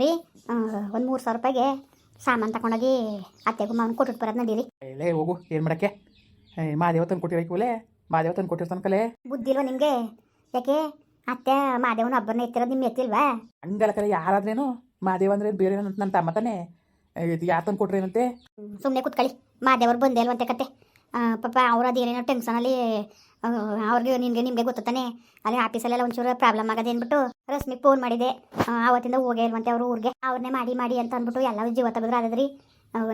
ರೀ ಒಂದು ಮೂರು ಸಾವಿರ ರೂಪಾಯಿಗೆ ಸಾಮಾನು ತಗೊಂಡೋಗಿ ಅತ್ತೆಗೂ ಮಾವನ ಕೊಟ್ಟು ಬರೋದು ನಡೀರಿ. ಏಲೇ ಹೋಗು ಏನು ಮಾಡಕ್ಕೆ? ಮಾದೇವ ತಂದು ಕೊಟ್ಟಿರಕ್ಕಿವಲೆ ಮಾದೇವ ತಂದು ಕೊಟ್ಟಿರ್ತಾನ ಕಲೆ. ಬುದ್ಧಿ ಇಲ್ವಾ ನಿಮಗೆ? ಯಾಕೆ? ಅತ್ತೆ ಮಾದೇವನ ಒಬ್ಬರನ್ನ ಎತ್ತಿರೋದು ನಿಮ್ಮ ಎತ್ತಿಲ್ವಾ? ಹಂಗಲ್ಲ ಕರೆ ಯಾರಾದ್ರೇನು? ಮಾದೇವ ಅಂದ್ರೆ ಬೇರೆ ನನ್ನ ತಮ್ಮ ತಾನೆ. ಯಾರು ತಂದು ಕೊಟ್ರೇನಂತೆ ಸುಮ್ಮನೆ ಕೂತ್ಕೊಳ್ಳಿ ಮಾದೇವ್ರು ಬಂದೇ ಅಲ್ವಂತೆ ಕತೆ. ಪಾಪ ಅವ್ರು ಅದೇನೇನೋ ಟೆನ್ಷನಲ್ಲಿ ಅವ್ರಿಗೆ ನಿನಗೆ ನಿಮಗೆ ಗೊತ್ತಾನೆ ಅಲ್ಲಿ ಆಫೀಸಲ್ಲೆಲ್ಲ ಒಂಚೂರು ಪ್ರಾಬ್ಲಮ್ ಆಗದೆ ಅಂದ್ಬಿಟ್ಟು ರಶ್ಮಿಗೆ ಫೋನ್ ಮಾಡಿದೆ. ಆ, ಆವತ್ತಿಂದ ಹೋಗೇ ಇಲ್ವಂತೆ ಅವರು ಊರಿಗೆ. ಅವ್ರನ್ನೇ ಮಾಡಿ ಮಾಡಿ ಅಂತ ಅಂದ್ಬಿಟ್ಟು ಎಲ್ಲ ಜೀವ ತೆಗೆದ್ರೆ ಆದ್ರಿ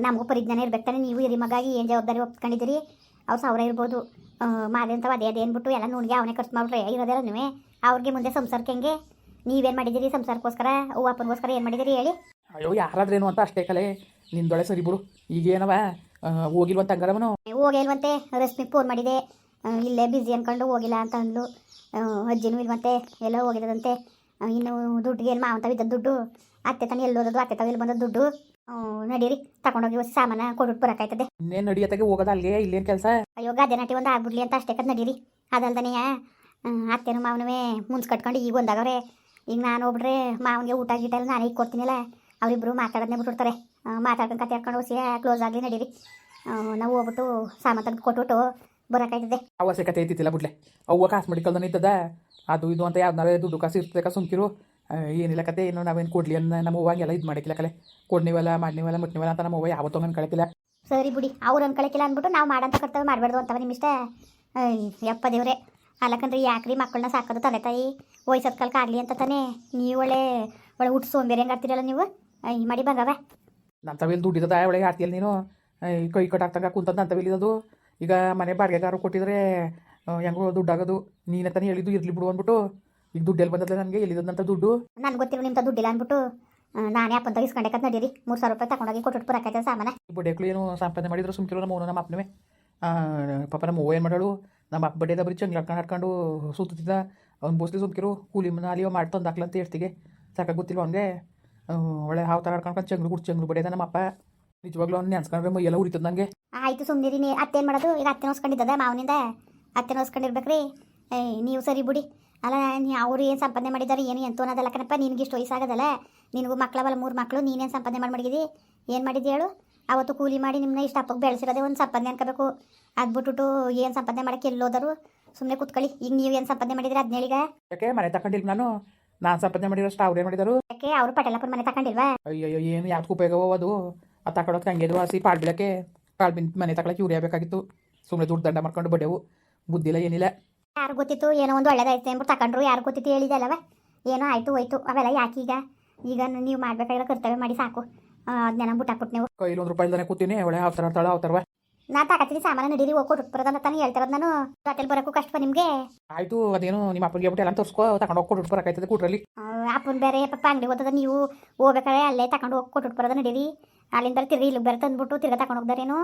ನಮಗೂ ಪರಿಜ್ಞಾನ ಇರ್ಬೇಕು ತಾನೆ? ನೀವು ಹಿರಿ ಮಗಾಗಿ ಏನು ಜವಾಬ್ದಾರಿ ಒಪ್ಕೊಂಡಿದ್ದೀರಿ? ಅವ್ರು ಸಾವಿರ ಇರ್ಬೋದು. ಮಾದೆ ಅಂತ ಅದೇ ಅದೇ ಅಂದ್ಬಿಟ್ಟು ಎಲ್ಲ ನೋಡಿಗೆ ಅವನೇ ಖರ್ಚು ಮಾಡ್ಬಿಟ್ರೆ ಇರೋದೆಲ್ಲ ನೀವೇ ಅವ್ರಿಗೆ ಮುಂದೆ ಸಂಸಾರಕ್ಕೆ ಹೆಂಗೆ? ನೀವೇನು ಮಾಡಿದ್ದೀರಿ ಸಂಸಾರಕ್ಕೋಸ್ಕರ ಅವ್ವ ಅಪ್ಪನಿಗೋಸ್ಕರ ಏನು ಮಾಡಿದ್ದೀರಿ ಹೇಳಿ? ಅಯ್ಯೋ ಯಾರಾದ್ರೇನು ಅಂತ ಅಷ್ಟೇ ಕಲೆ. ನಿಂದೊಳೆ ಸರಿ ಬಿಡು. ಈಗೇನವ ಹೋಗಿಲ್ವಂತ ಹಂಗಾರವನು? ಹೋಗಿಲ್ವಂತೆ ರಶ್ಮಿಗೆ ಫೋನ್ ಮಾಡಿದೆ. ಇಲ್ಲೇ ಬ್ಯುಸಿ ಅನ್ಕೊಂಡು ಹೋಗಿಲ್ಲ ಅಂತ ಅಂದ್ಲು. ಅಜ್ಜಿನೂ ಇಲ್ವಂತೆ ಮತ್ತೆ ಎಲ್ಲೋ ಆ, ಇನ್ನು ದುಡ್ಡಿಗೆ ಏನು ಮಾವಂತ ಬಿದ್ದ ದುಡ್ಡು? ಅತ್ತೆ ತನ ಎಲ್ಲಿ ಹೋದದ್ದು ಅತ್ತೆ ತಾವ ಎಲ್ಲಿ ಬಂದದ್ದು ದುಡ್ಡು? ನಡೀರಿ ತಗೊಂಡೋಗಿ ಹೊಸ ಸಾಮಾನ ಕೊಡ್ಬಿಟ್ಟು ಬರಕಾಯ್ತದೆ ಇನ್ನೇನು ನಡಿಯತ್ತಾಗೆ ಹೋಗೋದ ಅಲ್ಲಿಗೆ ಇಲ್ಲೇನು ಕೆಲಸ? ಅಯ್ಯೋ ಗಾದೆ ನಾಟಿ ಒಂದು ಆಗ್ಬಿಡ್ಲಿ ಅಂತ ಅಷ್ಟೇ ಕದ್ ನಡೀರಿ. ಅದಲ್ದನೇ ಅತ್ತೆನೂ ಮಾವನವೇ ಮುಂಚೆ ಕಟ್ಕೊಂಡು ಈಗ ಒಂದಾಗವ್ರೆ. ಈಗ ನಾನು ಹೋಗ್ಬಿಟ್ರೆ ಮಾವನಿಗೆ ಊಟ ಗೀಟ ಎಲ್ಲ ನಾನು ಈಗ ಕೊಡ್ತೀನಿಲ್ಲ. ಅವರಿಬ್ಬರು ಮಾತಾಡೋದನ್ನೇ ಬಿಟ್ಬಿಡ್ತಾರೆ. ಮಾತಾಡ್ಕೊಂಡು ಕತೆ ಹಾಕೊಂಡು ಕ್ಲೋಸ್ ಆಗಲಿ ನಡೀರಿ. ನಾವು ಹೋಗ್ಬಿಟ್ಟು ಸಾಮಾನು ತೆಗೆದು ಕೊಟ್ಬಿಟ್ಟು ಬರೋಕ್ಕಾಯ್ತದೆ ಅವಶ್ಯಕತೆ ಐತಿತ್ತಿಲ್ಲ ಬಿಡ್ಲೆ. ಅವ್ವ ಕಾಸು ಮಡಿಕಲ್ದನ ಇದ್ದದ. ಅದು ಇದು ಅಂತ ಯಾವ್ದಾರ ದುಡ್ಡು ಕಾಸು ಇರ್ತದೆ ಸುಮ್ಕಿರು ಏನಿಲ್ಲ ಕತೆ ಏನು ನಾವೇನು ಕೊಡ್ಲಿ ಅನ್ನ ನಮ್ಮ ಅವ್ವಂಗೆಲ್ಲ ಇದು ಮಾಡಿಕ್ಕಿಲ್ಲ ಕಲೆ. ಕೊಡ್ನಿವಲ್ಲ ಮಾಡ್ನಿವಲ್ಲ ಮುಟ್ನಿವಲ್ಲ ಅಂತ ನಮ್ಮ ಅವ್ವ ಯಾವತ್ತೂ ನನ್ನ ಕಳಕಿಲ್ಲ. ಸರಿ ಬಿಡಿ ಅವ್ರು ಅನ್ಕೊಳಕಿಲ್ಲ ಅಂದ್ಬಿಟ್ಟು ನಾವು ಮಾಡಂತ ಕರ್ತವ್ಯ ಮಾಡಬಾರ್ದು ಅಂತವ ನಿಮ್ಮಿಷ್ಟ ಯಪ್ಪ ದೇವ್ರೆ ಅಲ್ಲಕಂದ್ರೆ ಯಾಕ್ರಿ ಮಕ್ಕಳನ್ನ ಸಾಕೋದು ತಂದೆ ತಾಯಿ. ವಯಸ್ಸದ ಕಾಲಕ್ಕೆ ಆಗಲಿ ಅಂತ ತಾನೇ. ನೀವು ಒಳ್ಳೆ ಒಳ್ಳೆ ಹುಟ್ಟು ಸೋಂಬೇರಿ ಹೆಂಗೆ ಆಡ್ತೀರಲ್ಲ ನೀವು. ಈ ಮಾಡಿ ಬಂಗವ. ನನ್ನ ತವೆಯಲ್ಲಿ ದುಡ್ಡಿದ್ದದ ಒಳಗೆ ಆಡ್ತಿಯಲ್ಲ ನೀನು. ಕೈ ಕಟ್ಟಾಕ್ತಂಗ ಕುಂತದ ನನ್ನ ತವೆಲಿರೋದು ಈಗ ಮನೆ ಬಾಡಿಗೆಗಾರು ಕೊಟ್ಟಿದ್ರೆ ಹೆಂಗೋ ದುಡ್ಡಾಗೋದು ನೀನೇ ತಾನೇ ಹೇಳಿದ್ದು ಇರಲಿ ಬಿಡು ಅಂದ್ಬಿಟ್ಟು. ಈಗ ದುಡ್ಡು ಎಲ್ಲಿ ಬಂದದ ನನಗೆ? ಎಲ್ಲಿದಂತ ದುಡ್ಡು? ನನ್ಗೆ ಗೊತ್ತಿರೋ ನಿಮ್ಮ ದುಡ್ಡಿಲ್ಲ ಅಂದ್ಬಿಟ್ಟು ಅಂತ ಇಸ್ಕೊಂಡೆ ಕತ್ ನಡೀರಿ. ಮೂರು ಸಾವಿರ ರೂಪಾಯಿ ತಗೊಂಡೋಗಿ ಕೊಟ್ಟು ಬರೋಕ್ಕಾಯ್ತದೆ ಸಾಮಾನ. ಬಡ್ಡೆಕ್ಳು ಏನು ಸಂಪಾದನೆ ಮಾಡಿದ್ರು ಸುಮ್ಕಿರೋ ನಮ್ಮ ನಮ್ಮ ಅಪ್ಪನೇ ಪಾಪ ನಮ್ಮ ಏನು ಮಾಡಾಳು? ನಮ್ಮ ಅಪ್ಪ ಬಡ್ಡೆದ ಬರೀ ಚಂಗ್ಲ ಹಾಕೊಂಡು ಹಾಕೊಂಡು ಸುತ್ತಿದ್ದ ಅವ್ನು ಬೋಸ್ಲಿ ಸುಮ್ಕಿರು ಕೂಲಿ ಮನಾಲಿಯೋ ಮಾಡಿ ತಂದು ಹಾಕ್ಲಂತ ಹೇಳ್ತಿಗೆ. ಸಾಕಾಗಿ ಗೊತ್ತಿಲ್ಲ ಅವನಿಗೆ? ಒಳ್ಳೆ ಹಾವು ಥರ ಹಾಡ್ಕೊಂಡು ಚಂಗ್ಳು ಕುಡ್ ಚಂಗ್ಳು ಬಡ್ಡೆದ ನಮ್ಮ ಅಪ್ಪ. ನಿಜವಾಗ್ಲೂ ಅವ್ನು ನೆನ್ಸ್ಕೊಂಡ್ರೆ ಮೈ ಎಲ್ಲ ಉರಿತದ ನನಗೆ ಆಯಿತು ಸುಮ್ಮನಿರಿ ನೀ. ಅತ್ತೇನು ಮಾಡೋದು? ಈಗ ಅತ್ತೆ ನೋಸ್ಕೊಂಡಿದ್ದದ ಮಾವನಿಂದ? ಅತ್ತೆ ನೋಸ್ಕೊಂಡಿರ್ಬೇಕ್ರಿ ಏಯ್ ನೀವು ಸರಿ ಬಿಡಿ. ಅಲ್ಲ ನೀ ಅವ್ರು ಏನು ಸಂಪಾದನೆ ಮಾಡಿದಾರೆ ಏನು ಎಂತ ಅನ್ನೋದಲ್ಲ ಕಣಪ್ಪ. ನಿನಗೆ ಇಷ್ಟು ವಯಸ್ಸಾಗದಲ್ಲ. ನಿನಗೂ ಮಕ್ಕಳವಲ್ಲ ಮೂರು ಮಕ್ಕಳು ನೀನೇನು ಸಂಪಾದನೆ ಮಾಡಿ ಮಡಗಿದಿ ಏನು ಮಾಡಿದಿ ಹೇಳು? ಅವತ್ತು ಕೂಲಿ ಮಾಡಿ ನಿಮ್ಮನ್ನ ಇಷ್ಟು ಅಪ್ಪಗೆ ಬೆಳೆಸಿರೋದೇ ಒಂದು ಸಂಪಾದನೆ ಅನ್ಕೋಬೇಕು. ಅದು ಬಿಟ್ಬಿಟ್ಟು ಏನು ಸಂಪಾದನೆ ಮಾಡೋಕ್ಕೆ ಎಲ್ಲೋದರು? ಸುಮ್ಮನೆ ಕೂತ್ಕೊಳ್ಳಿ. ಈಗ ನೀವು ಏನು ಸಂಪಾದನೆ ಮಾಡಿದ್ರಿ ಹದಿನೇಳಿಗ ಯಾಕೆ? ಮನೆ ತಗೊಂಡಿಲ್ಲ ನಾನು? ನಾನು ಸಂಪಾದನೆ ಮಾಡಿರೋಷ್ಟು ಅವ್ರೇನು ಮಾಡಿದರು? ಯಾಕೆ? ಅವರು ಪಟೇಲಪ್ಪನ ಮನೆ ತಗೊಂಡಿಲ್ವಾ ಅಯ್ಯಯ್ಯೋ ಏನು ಯಾಕೆ ಉಪಯೋಗವೋ ಅದು? ಅದು ತಗೊಳಕ್ಕೆ ಹಂಗೆದು ಹಸಿ ಪಾಳು ಬೀಳಕ್ಕೆ ಪಾಳು ಬಿನ್ ಮನೆ ತಗೊಳಕ್ಕೆ ಇವ್ರು ಬೇಕಾಗಿತ್ತು. ಸುಮ್ಮನೆ ದುಡ್ಡು ದಂಡ ಮಾಡ್ಕೊಂಡು ಬಡ್ಡೆವು ಬುದ್ಧಿಲ್ಲ ಏನಿಲ್ಲ. ಯಾರು ಗೊತ್ತಿತ್ತು? ಏನೋ ಒಂದು ಒಳ್ಳೇದಾಯ್ತು ಅಂದ್ಬಿಟ್ಟು ತಕೊಂಡ್ರು. ಯಾರು ಗೊತ್ತಿತ್ತು ಹೇಳಿದಲ್ಲವ? ಏನೋ ಆಯ್ತು ಹೋಯ್ತು. ಅವೆಲ್ಲ ಯಾಕೆ ಈಗ? ಈಗ ನೀವು ಮಾಡ್ಬೇಕಾಗಿರೋ ಕರ್ತವ್ಯ ಮಾಡಿ ಸಾಕು. ಅದನ್ನೆಲ್ಲ ಬಿಟ್ಟಾಕ್ಬಿಟ್ಟು ನೀವು. ಕೈಲಿ ಒಂದು ರೂಪಾಯಿ ಕೂತೀನಿ. ಒಳ್ಳೆ ಅವತರ ಆಡ್ತಾಳ ಹಾವ್ತಾರವ ನಾ ತಾಕತ್ತೀನಿ ಸಾಮಾನು ನಡೀರಿ ಹೋಗಿ ಕೊಟ್ಟು ಬರೋದನ್ನ ತಾನೇ ಹೇಳ್ತಿರೋದು ನಾನು. ರಾತ್ರಿ ಬರೋಕ್ಕೂ ಕಷ್ಟ ನಿಮಗೆ. ಆಯ್ತು ಅದೇನು ನಿಮ್ಮ ಅಪ್ಪನಿಗೆ ಬಿಟ್ಟು ಎಲ್ಲ ತೋರಿಸ್ಕೋ ತಗೊಂಡು ಹೋಗಿ ಕೊಟ್ಟು ಬರಕಾಯ್ತದೆ ಕೂಟ್ರಲ್ಲಿ. ಅಪ್ಪನ ಬೇರೆ ಪಪ್ಪ ಅಂಗಡಿ ಹೋದ ನೀವು. ಹೋಗ್ಬೇಕಾದ್ರೆ ಅಲ್ಲೇ ತಗೊಂಡು ಹೋಗಿ ಕೊಟ್ಟು ಬರೋದ ನಡೀರಿ. ಅಲ್ಲಿಂದ ತಿರ್ಗಿ ಇಲ್ಲಿ ಬೇರೆ ತಂದ್ಬಿಟ್ಟು ತಿರ್ಗಾ ತಗೊಂಡು ಹೋಗ್ದಾರೇನು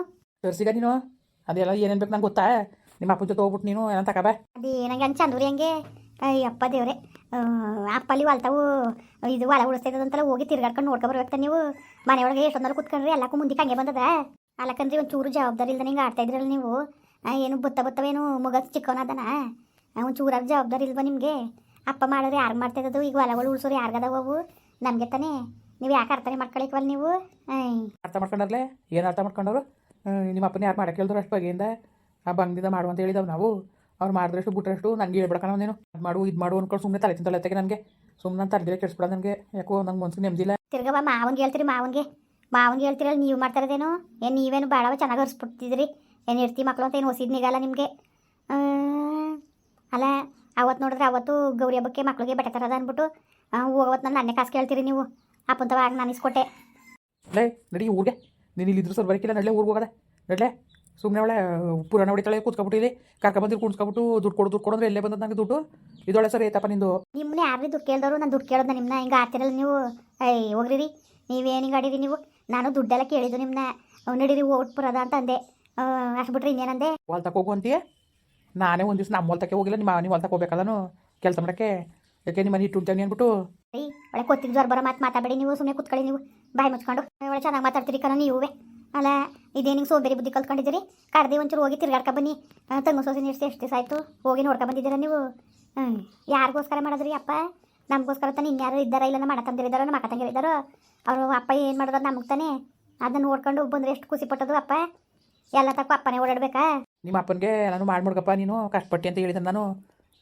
ತರ್ಸಿಗ ನೀನು? ಅದೆಲ್ಲ ಏನೇನು ಬೇಕು ನಂಗೆ ಗೊತ್ತಾ? ನಿಮ್ಮ ಅಪ್ಪನ ಜೊತೆ ಹೋಗ್ಬಿಟ್ಟು ನೀನು ಏನಂತ ತಗೋಬಾ ಅದೇ ನಂಗೆ ಹಂಗೆ ಚಂದೂರಿ ಹಂಗೆ? ಅಯ್ಯಪ್ಪ ದೇವ್ರೆ. ಅಪ್ಪಲ್ಲಿ ಹೊಲ್ತಾವು ಇದು ಹೊಲ ಉಳಿಸ್ತೈತದಂತೆಲ್ಲ ಹೋಗಿ ತಿರ್ಗಾಡ್ಕೊಂಡು ನೋಡ್ಕೊ ಬರ್ಬೇಕು ನೀವು. ಮನೆಯೊಳಗೆ ಎಷ್ಟೊಂದಲ್ಲ ಕುತ್ಕೊಂಡ್ರಿ ಎಲ್ಲಕ್ಕೂ ಮುಂದಕ್ಕೆ ಹಂಗೆ ಬಂದದ. ಅಲ್ಲಕಂದ್ರೆ ಒಂದು ಚೂರು ಜವಾಬ್ದಾರಿ ಇಲ್ದನ ಹಿಂಗೆ ಆಡ್ತಾ ಇದ್ರಲ್ಲ ನೀವು? ಏನು ಬತ್ತ ಬತ್ತವೇನು ಮಗ ಚಿಕ್ಕವನದನ? ಒಂದು ಚೂರಾಗ ಜವಾಬ್ದಾರಿ ಇಲ್ವಾ ನಿಮಗೆ? ಅಪ್ಪ ಮಾಡಿದ್ರೆ ಯಾರು ಮಾಡ್ತಾ ಇದ್ದದು ಈಗ ಹೊಲಗಳು ಉಳಿಸೋರು ಯಾರಿಗದವು ಅವು? ನಮಗೆ ತಾನೇ. ನೀವು ಯಾಕೆ ಅರ್ಥನೆ ಮಾಡ್ಕೊಳಿಕ್ವಲ್ಲ ನೀವು? ಅರ್ಥ ಮಾಡ್ಕೊಂಡ್ರಲ್ಲೇ ಏನು ಅರ್ಥ ಮಾಡ್ಕೊಂಡವ್ರು? ನಿಮ್ಮ ಅಪ್ಪನ ಯಾರು ಮಾಡಕ್ಕೆ ಹೇಳಿದ್ರು ಅಷ್ಟು ಬಗೆಯಿಂದ? ಆ ಬಂಗದಿಂದ ಮಾಡು ಅಂತ ಹೇಳಿದವು ನಾವು. ಅವ್ರು ಮಾಡಿದ್ರಷ್ಟು ಬಿಟ್ರಷ್ಟು ನನಗೆ ಹೇಳ್ಬಿಡಕಣ ನೀನು. ಅದು ಮಾಡು ಇದು ಮಾಡು ಅನ್ಕೊಂಡು ಸುಮ್ಮನೆ ತಲೆ ತಿಂತಲೆ ತೆಗೆ ನನಗೆ. ಸುಮ್ಮನೆ ತಲೆಗೆ ಕೆಡಿಸ್ಬಿಡ ನನಗೆ. ಯಾಕೋ ನಂಗೆ ಮನ್ಸಿಗೆ ನೆಮ್ಮದಿಲ್ಲ ತಿರ್ಗವ ಮಾವನ್ಗೆ ಹೇಳ್ತೀರಿ ಮಾವನ್ಗೆ ಮಾವನ್ಗೆ ಹೇಳ್ತೀರಲ್ಲ ನೀವು ಮಾಡ್ತಾರದೇನೋ ಏನು ನೀವೇನು ಭಾಳವ ಚೆನ್ನಾಗಿ ಹರಿಸ್ಬಿಡ್ತಿದ್ರಿ ಏನು ಇರ್ತಿ ಮಕ್ಕಳು ಅಂತ ಏನು ಹೊಸಿದ್ನಿಗಲ್ಲ ನಿಮಗೆ? ಅಲ್ಲ ಅವತ್ತು ನೋಡಿದ್ರೆ ಅವತ್ತು ಗೌರಿ ಹಬ್ಬಕ್ಕೆ ಮಕ್ಳಿಗೆ ಬಟ್ಟೆ ತರೋದ ಅಂದ್ಬಿಟ್ಟು ಹೋಗವತ್ತು ನಾನು ನನ್ನೇ ಕಾಸು ಕೇಳ್ತೀರಿ ನೀವು. ಅಪ್ಪಂತವ ಆಗ ನಾನು ಇಸ್ಕೊಟ್ಟೆ. ಲೇ ನಡಿ ಊರಿಗೆ. ನೀನು ಇಲ್ಲಿದ್ರು ಸರ್ ಬರಕಿಲ್ಲ ನಡಲೇ ಊರಿಗೆ ಹೋಗದೆ. ನಡಲೇ. ಸುಮ್ಮನೆ ಒಳ್ಳೆ ಪುರಾಣ ಹೊಡಿತಾಳೆ ಕೂತ್ಕೊಬಿಟ್ಟು ಇಲ್ಲಿ ಕರ್ಕೊಬಂದಿರು ಕುಣ್ಸ್ಕೊಬಿಟ್ಟು ದುಡ್ಡು ಕೊಡು ದುಡ್ಡು ಕೊಡೋದ್ರೆ ಎಲ್ಲೇ ಬಂದದ್ದು ನನಗೆ ದುಡ್ಡು? ಇದೊಳೆ ಸರ್ ಏತಪ್ಪ ನಿಂದು. ನಿಮ್ಮನ್ನ ಯಾರು ದುಡ್ಡು ಕೇಳಿದವರು? ನಾನು ದುಡ್ಡು ಕೇಳೋದು ನಿಮ್ಮನ್ನ ಹಿಂಗೆ ಆಡ್ತಿರಲ್ಲ ನೀವು? ಐ ಹೋಗ್ರಿ ನೀವೇನು ಹಿಂಗೆ ಆಡಿರಿ ನೀವು? ನಾನು ದುಡ್ಡೆಲ್ಲ ಕೇಳಿದ್ದು ನಿಮ್ಮನ್ನ ನಡೀರಿ ಓಟ್ ಬರೋದ ಅಂತ ಅಂದೆ. ಅಷ್ಟು ಬಿಟ್ರೆ ಇನ್ನೇನಂದೆ? ಹೊಲ್ ತಕ ಹೋಗು ಅಂತೀಯ? ನಾನೇ ಒಂದು ದಿವಸ ನಮ್ಮ ಹೊಲ್ತಕ್ಕೆ ಹೋಗಿಲ್ಲ ನಿಮ್ಮ ನೀವು ಹೊಲ್ತಕ್ಕೆ ತಕ ಹೋಗ್ಬೇಕಲ್ಲ ಕೆಲಸ ಮಾಡೋಕ್ಕೆ? ಯಾಕೆ ನಿಮ್ಮ ಮನೆ ಇಟ್ಟು ಅಂತೇಳಿ ಅಂದ್ಬಿಟ್ಟು ರೀ ಒಳ್ಳೆ ಕೊತ್ತಿಗೆ ಜ್ವರ ಬರೋ ಮಾತು ಮಾತಾಡಬೇಡಿ ನೀವು ಸುಮ್ಮನೆ ಕುತ್ಕೊಳ್ಳಿ ನೀವು. ಬಾಯಿ ಮುಚ್ಕೊಂಡು. ಒಳ್ಳೆ ಚೆನ್ನಾಗಿ ಮಾತಾಡ್ತೀರಿ ಕಣ ನೀವೇ. ಅಲ್ಲ ಇದೇ ನಿಂಗೆ ಸೋಬೇರಿ ಬುದ್ಧಿ ಕಲ್ತ್ಕೊಂಡಿದ್ದೀರಿ? ಕಡ್ದೆ ಒಂಚೂರು ಹೋಗಿ ತಿರ್ಗಾಡ್ಕೊ ಬನ್ನಿ. ತಂಗು ಸೋಸಿ ನೀಡ್ಸಿ ಎಷ್ಟು ದಿವಸ ಆಯಿತು? ಹೋಗಿ ನೋಡ್ಕೊ ಬಂದಿದ್ದೀರಾ ನೀವು? ಹ್ಞೂ ಯಾರಿಗೋಸ್ಕರ ಮಾಡಿದ್ರಿ ಅಪ್ಪ? ನಮಗೋಸ್ಕರ ತಾನೆ ಇನ್ಯಾರು ಇದ್ದಾರ ಇಲ್ಲ ನಮ್ಮ ಅಣ್ಣ ನಮ್ಮ ಅಕ್ಕ ಅವರು ಅಪ್ಪ ಏನು ಮಾಡೋದು ನಮಗೆ ತಾನೆ. ಅದನ್ನ ನೋಡ್ಕೊಂಡು ಬಂದ್ರೆ ಎಷ್ಟು ಖುಷಿ ಪಟ್ಟದು ಅಪ್ಪ. ಎಲ್ಲ ತಕ್ಕ ಅಪ್ಪನೇ ಓಡಾಡ್ಬೇಕಾ? ನಿಮ್ಮ ಅಪ್ಪನಿಗೆ ನಾನು ಮಾಡಿ ಮಾಡ್ಕಪ್ಪ ನೀನು ಕಷ್ಟಪಟ್ಟಿ ಅಂತ ಹೇಳಿದ್ದೆ ನಾನು.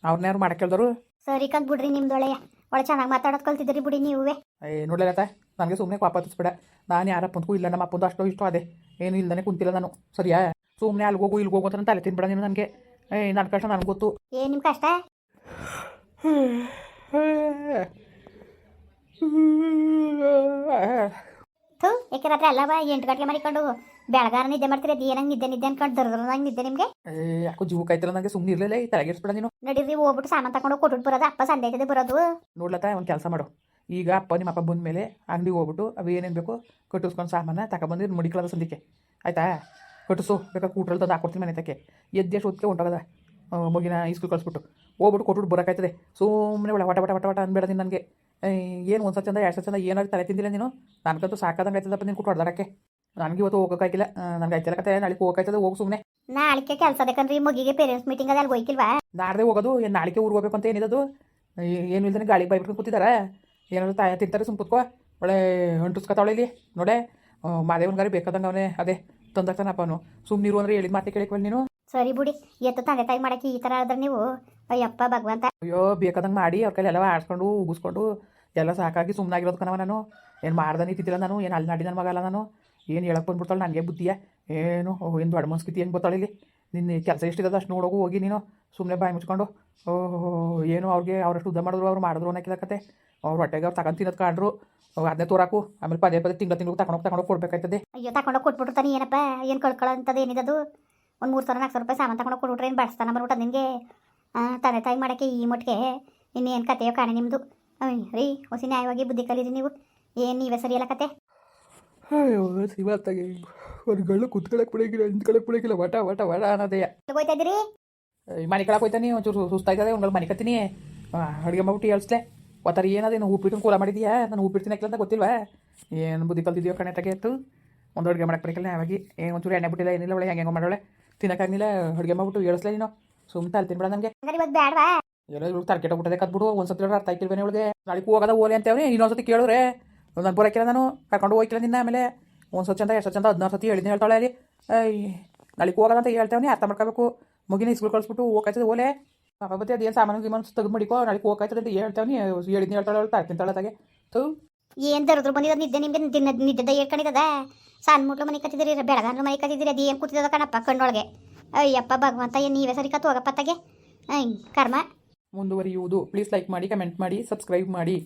ಅವ್ರನ್ನ ಯಾರು ಮಾಡಕ್ಕೆ ಕೇಳಿದ್ರು ಸರಿ ಕಂತ ಬಿಡ್ರಿ ನಿಮ್ದೊಳೆಯ ಒಳ್ಳೆ ಚೆನ್ನಾಗಿ ಮಾತಾಡೋದು ಕಲ್ತಿದ್ದೀರಿ ಬಿಡಿ ನೀವೇ ಏ ನೋಡ್ಲತ್ತ ನನಗೆ ಸುಮ್ಮನೆ ಪಾಪ ಹತ್ತಿಸ್ಬೇಡ. ನಾನು ಯಾರಪ್ಪಂದಕ್ಕೂ ಇಲ್ಲ ನಮ್ಮ ಅಪ್ಪಂದು ಅಷ್ಟೋ ಇಷ್ಟೋ ಅದೇ. ಏನು ಇಲ್ದೇ ಕುಂತಿಲ್ಲ ನಾನು. ಸರಿಯಾ? ಸುಮ್ಮನೆ ಅಲ್ಲಿಗೆ ಹೋಗು ಇಲ್ಲಿ ಹೋಗೋ ಅಂತ ನಾನು ತಲೆ ತಿನ್ಬೇಡ ನೀನು ನನಗೆ. ಏ ನನ್ನ ಕಷ್ಟ ನನಗೆ ಗೊತ್ತು. ಏ ನಿಮ್ಮ ಕಷ್ಟ? ಥೂ ಯಾಕೆ ರಾತ್ರಿ ಅಲ್ಲವ ಎಂಟು ಗಂಟೆ ಮಾಡಿಕೊಂಡು ಬೆಳಗಾರ ನಿದ್ದೆ ಮಾಡ್ತೀರಿ ಅದು ಏನಂಗೆ ನಿದ್ದೆ ನಿದ್ದೆ ಅನ್ಕೊಂಡು ದರ್ದ್ರಂಗೆ ನಿದ್ದೆ ನಿಮಗೆ? ಯಾಕೋ ಜೀವ ಆಯ್ತಲ್ಲ ನನಗೆ ಸುಮ್ಮನೆ ಇರಲಿಲ್ಲ ಈ ತಲೆಗೆಡ್ಸ್ಬೇಡ ನೀನು. ನಡೀರಿ ಹೋಗ್ಬಿಟ್ಟು ಸಾಮಾನು ತಗೊಂಡು ಕೊಟ್ಬಿಟ್ಟು ಬರೋದು ಅಪ್ಪ ಸಂಡೆ ಆಯ್ತದೆ ಬರೋದು. ನೋಡ್ಲತ್ತ ಒಂದು ಕೆಲಸ ಮಾಡು. ಈಗ ಅಪ್ಪ ನಿಮ್ಮ ಅಪ್ಪ ಬಂದ ಮೇಲೆ ಅಂಗಡಿಗೆ ಹೋಗ್ಬಿಟ್ಟು ಅವು ಏನೇನು ಬೇಕು ಕಟ್ಟಿಸ್ಕೊಂಡು ಸಾಮಾನ ತಗೊಬಂದು ಮುಡಿಕಳದ ಸಂದಿಕ್ಕೆ. ಆಯ್ತಾ? ಕಟ್ಟಿಸು ಬೇಕಾ ಕೂಟ್ರಲ್ಲಿ ತಂದು ಹಾಕೊಡ್ತೀನಿ ಮನೆ ತಕ್ಕೆ ಎದ್ದೆಷ್ಟು ಹೊತ್ತಿಗೆ ಹೊಂಟೋಗದ? ಮಗಿನ ಇಸ್ಕೂಲ್ ಕಳಿಸ್ಬಿಟ್ಟು. ಹೋಗ್ಬಿಟ್ಟು ಕೊಟ್ಬಿಟ್ಟು ಬರೋಕಾಯ್ತದೆ ಸುಮ್ಮನೆ ಒಳ್ಳೆ ವಟ ವಟ ವಟ ವಟ ಅನ್ಬೇಡ ನೀನು ನನಗೆ. ಏನು ಒಂದು ಸಲ ಚಂದ ಎರಡು ಸಲ ಚಂದ ಏನಾದ್ರು ತಲೆ ತಿಂದಿಲ್ಲ ನೀನು? ನನಗಂತೂ ಸಾಕಾದಂಗೆ ಆಯ್ತದಪ್ಪ ನೀನು ಕೊಟ್ಟು ಹೊಡೆದಾಡಕ್ಕೆ ನನಗೆ ಇವತ್ತು ಹೋಗೋಕ್ಕಾಗಿಲ್ಲ. ನನಗೆ ಆಯ್ತಿಲ್ಲ ಕತೆ ನಾಳೆ ಹೋಗೋಕ್ಕಾಯ್ತದೆ ಹೋಗಿ ಸುಮ್ಮನೆ ನಾಳೆ ಕೆಲಸ ಅದಕ್ಕಂದ್ರಿ ಮಗಿಗೆ ಪೇರೆಂಟ್ಸ್ ಮೀಟಿಂಗ್ ಅಲ್ಲಿ ಹೋಯ್ಕಿಲ್ವಾ? ನಾಡ್ದೆ ಹೋಗೋದು ಏನು ನಾಳಿಕೆ ಊರಿಗೆ ಹೋಗ್ಬೇಕು ಅಂತ ಏನಿದದು? ಏನು ಇಲ್ದೇ ಗಾಳಿಗೆ ಬೈಬಿಟ್ಟು ಕೂತಿದ್ದಾರೆ ಏನಾದ್ರು ತಾಯ ತಿಂತಾರೆ ಸುಮ್ಮ ಕೂತ್ಕೋ. ಒಳ್ಳೆ ಅಂಟುಸ್ಕೊತಾವಳೆ ಇಲ್ಲಿ ನೋಡೆ. ಮಾದೇವನ ಗಾರಿ ಬೇಕಾದಂಗೆ ಅವನೇ ಅದೇ ತಂದಾಗ್ತಾನಪ್ಪ ಅವನು. ಸುಮ್ಮನೆ ಇರು ಅಂದ್ರೆ ಹೇಳಿದ ಮಾತೆ ಕೇಳಿಕ್ವಲ್ ನೀನು. ಸರಿ ಬಿಡಿ ಎತ್ತ ತಂದೆ ತಾಯಿ ಮಾಡಕ್ಕೆ ಈ ಥರ ಆದ್ರೆ ನೀವು? ಅಯ್ಯಪ್ಪ ಭಗವಂತ. ಅಯ್ಯೋ ಬೇಕಾದಂಗೆ ಮಾಡಿ ಅವ್ರ ಕೈಲೆಲ್ಲ ಎಲ್ಲ ಆಡ್ಸ್ಕೊಂಡು ಉಗಿಸ್ಕೊಂಡು ಎಲ್ಲ ಸಾಕಾಗಿ ಸುಮ್ಮನಾಗಿರೋದು ಕಣವ ನಾನು. ಏನು ಮಾಡ್ದೆ ನಿಂತಿದ್ದಿಲ್ಲ ನಾನು ಏನು ಅಲ್ಲಿ ನಾಡಿದ ಮಗಲ್ಲ ನಾನು. ಏನು ಹೇಳಕ್ಕೆ ಬಂದ್ಬಿಡ್ತಾಳೆ ನನಗೆ ಬುದ್ಧಿಯ? ಏನು ಏನು ದೊಡ್ಡ ಮನ್ಸ್ಕಿತಿ ಏನು ಬರ್ತಾಳೆ ಇಲ್ಲಿ? ನಿನ್ನ ಕೆಲಸ ಎಷ್ಟಿದೆ ಅಷ್ಟು ನೋಡೋಗು ಹೋಗಿ ನೀನು. ಸುಮ್ಮನೆ ಬಾಯಿ ಮುಚ್ಕೊಂಡು ಓಹೋ ಏನು ಅವ್ರಿಗೆ ಅವರಷ್ಟು ಉದ್ದ ಮಾಡಿದ್ರು ಅವ್ರು ಮಾಡಿದ್ರು ಅನ್ನೋಕ್ಕಿಲ್ಲ ಕತೆ. ಅವ್ರು ಹೊಟ್ಟೆಗೆ ಅವ್ರು ತಗೊಂಡು ತಿನ್ನೋದು ಕಾಣ್ರು. ಅದನ್ನೇ ತೋರಾಕು. ಆಮೇಲೆ ಪದೇ ಪದೇ ತಿಂಗಳ ತಿಂಗಳು ತಗೊಂಡೋಗಿ ತಗೊಂಡೋಗಿ ಕೊಡ್ಬೇಕಾಯ್ತದೆ. ಅಯ್ಯೋ ತಗೊಂಡೋಗಿ ತಾನೇ ಏನಪ್ಪ? ಏನು ಕಳ್ಕೊಳ್ಳೋಂಥದ್ದು ಏನಿದದು ಒಂದು ಮೂರು ಸಾವಿರ ನಾಲ್ಕು ಸಾವಿರ ರೂಪಾಯಿ ಸಾಮಾನು ತಗೊಂಡು ಕೊಟ್ಬಿಟ್ರೆ ಏನು ಬಡಿಸ್ತಾನ ಬರ್ಬಿಟ್ಟು ನಿನಗೆ? ತಂದೆ ತಾಯಿ ಮಾಡೋಕ್ಕೆ ಈ ಮಟ್ಟಿಗೆ ಇನ್ನೇನು ಕತೆಯೋ ಕಾಣೆ ನಿಮ್ಮದು ರೀ ಹೊಸಿ ನ್ಯಾಯವಾಗಿ ಬುದ್ಧಿ ಕಲೀರಿ ನೀವು. ಏನು ನೀವೇ ಸರಿಯಲ್ಲ ಕತೆ? ಇವತ್ತಾಗಿ ಒಂದು ಗಳ್ಳು ಕುತ್ಕೊಳಕ್ಕೆ ಬಿಡೋಗಿಲ್ಲ ನಿಂತ್ಕೊಳಕ್ಕೆ ಬಿಡೋಗಿಲ್ಲ. ವಟ ವಟ ವಟ ಅನ್ನೋದೇ. ಎಲ್ಲಿಗ್ ಹೋಯ್ತಾ ಇದ್ದೀರಿ? ಮನೆ ಕೆಳಗೆ ಹೋಯ್ತಾನೆ ಒಂಚೂರು ಸುಸ್ತಾಯ್ತದೆ ಒಂದು ಮನೆ ಕತ್ತೀನಿ. ಅಡುಗೆ ಮಾಡ್ಬಿಟ್ಟು ಹೇಳ್ಸ್ಲೆ. ಒತ್ತಾರೆ ಏನದೇನು ಉಪ್ಪಿಟ್ಟು ಕೂಲ ಮಾಡಿದ್ಯಾ? ನಾನು ಉಪ್ಪಿಟ್ಟು ಅಂತ ಗೊತ್ತಿಲ್ವಾ? ಏನು ಬುದ್ಧಿ ಕಲ್ತಿದ್ಯೋ ಕಣೆ ತೆಗೆತ್ತು ಒಂದು ಅಡುಗೆ ಮಾಡಕ್ಕೆ ಬರಕಿಲ್ಲ ನಾವಾಗಿ ಏನು ಒಂಚೂರು ಎಣ್ಣೆ ಬಿಟ್ಟಿಲ್ಲ ಏನಿಲ್ಲ ಒಳ್ಳೆ ಹೆಂಗೆ ಮಾಡೋಳೆ. ತಿನ್ನಕ್ಕಾಗಿಲ್ಲ ಅಡುಗೆ ಮಾಡ್ಬಿಟ್ಟು ಹೇಳ್ಸ್ಲೆ ನೀನು. ಸುಮ್ಮನೆ ಅಲ್ಲಿ ತಿನ್ಬೇಡ ನನಗೆ ಎಲ್ಲ ಇವ್ಳು ತರ್ಕೆಟ ಬಿಟ್ಟದೆ ಕದ್ಬಿಡು. ಒಂದು ಸತಿ ಅರ್ಥ ಆಯ್ತಿಲ್ವೇನೆ ಇವಳಿಗೆ. ನಾಳೆಗೆ ಹೋಗೋದ ಓಲೆ ಅಂತೇವ್ರಿ ಇನ್ನೊಂದು ಸತಿ ಕೇಳಿದ್ರೆ ನಾನು ಬರೋಕಿಲ್ಲ ನಾನು. ಕರ್ಕೊಂಡು ಹೋಗಿಲ್ಲ ನಿನ್ನ ಆಮೇಲೆ. ಒಂದು ಸತಿ ಚಂದ ಎಷ್ಟು ಚಂದ ಹದಿನಾರು ಸತಿ ಹೇಳಿದ್ನಿ ಹೇಳ್ತಾಳೆ ಅಲ್ಲಿ. ನಾಳೆಗೆ ಹೋಗೋದ ಅಂತ ಹೇಳ್ತೇವನಿ ಅರ್ಥ ಮಾಡ್ಕೋಬೇಕು. ಮುಗಿನ ಇಸ್ಕೂಲ್ ಕಳಿಸ್ಬಿಟ್ಟು ಹೋಗಾಯ್ತದೆ ಓಲೆ. ಪಾಪ ಬತ್ತೆ ಅದೇನು ಸಾಮಾನು ಗಿಮಾನು ತೆಗೆದು ಮಡಿಕೋ ನಾಳೆಗೆ ಹೋಗಾಯ್ತದೆ ಅಂತ ಹೇಳ್ತೇವನಿ. ಹೇಳಿದ್ನಿ ಹೇಳ್ತಾಳೆ ಅವಳು ತಾರೆ ತೂ ತು ಏನು ದರದ್ರು ಬಂದಿರೋದು? ನಿದ್ದೆ ನಿಮಗೆ ದಿನ ನಿದ್ದೆದ ಹೇಳ್ಕೊಂಡಿದ್ದದ ಸಣ್ಣ ಮುಟ್ಲು ಮನೆ ಕತ್ತಿದ್ದೀರಿ ಬೆಳಗಾನ ಮನೆ ಕತ್ತಿದ್ರಿ ಅದು ಏನು ಕೂತಿದ್ದದ ಕಣಪ್ಪ ಕಣ್ಣೊಳಗೆ? ಅಯ್ಯಪ್ಪ ಭಗವಂತ, ಏನು ನೀವೇ ಸರಿ ಕತ್ತು ಹೋಗಪ್ಪ ತಗೆ ಕರ್ಮ. ಮುಂದುವರಿಯುವುದು. ಪ್ಲೀಸ್ ಲೈಕ್ ಮಾಡಿ ಕಮೆಂಟ್ ಮಾಡಿ ಸಬ್ಸ್ಕ್ರೈಬ್ ಮಾಡಿ.